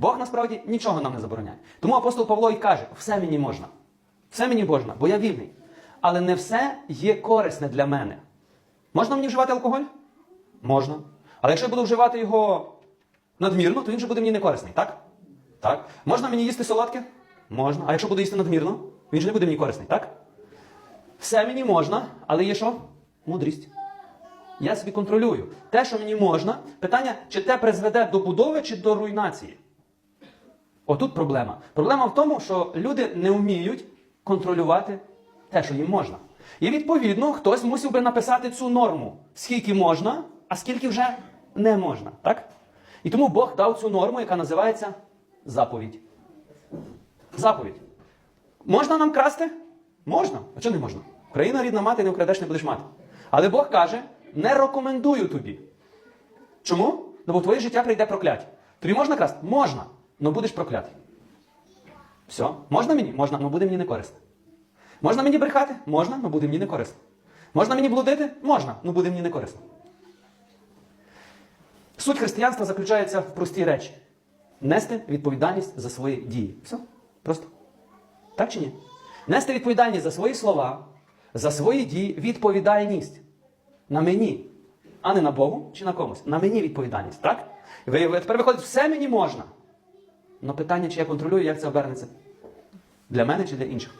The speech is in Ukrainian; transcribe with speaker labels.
Speaker 1: Бог насправді нічого нам не забороняє. Тому апостол Павло і каже: все мені можна. Все мені можна, бо я вільний. Але не все є корисне для мене. Можна мені вживати алкоголь? Можна. Але якщо я буду вживати його надмірно, то він же буде мені не корисний, так? Так. Можна мені їсти солодке? Можна. А якщо буду їсти надмірно, він же не буде мені корисний, так? Все мені можна, але є що? Мудрість. Я собі контролюю. Те, що мені можна, питання, чи те призведе до будови, чи до руйнації. Отут проблема. Проблема в тому, що люди не вміють контролювати те, що їм можна. І відповідно хтось мусив би написати цю норму, скільки можна, а скільки вже не можна. Так? І тому Бог дав цю норму, яка називається заповідь. Заповідь. Можна нам красти? Можна. А чого не можна? Країна рідна мати, не вкрадеш, не будеш мати. Але Бог каже: не рекомендую тобі. Чому? Ну бо в твоє життя прийде прокляття. Тобі можна красти? Можна, але будеш проклятий. Все. Можна мені? Можна, але буде мені не корисно. Можна мені брехати? Можна, але буде мені не корисно. Можна мені блудити? Можна, але буде мені не корисно. Суть християнства заключається в простій речі: нести відповідальність за свої дії. Все. Просто. Так чи ні? Нести відповідальність за свої слова, за свої дії, відповідальність на мені, а не на Богу чи на комусь. На мені відповідальність, так? Ви, ви- тепер виходить, все мені можна. Але питання, чи я контролюю, як це обернеться? Для мене чи для інших?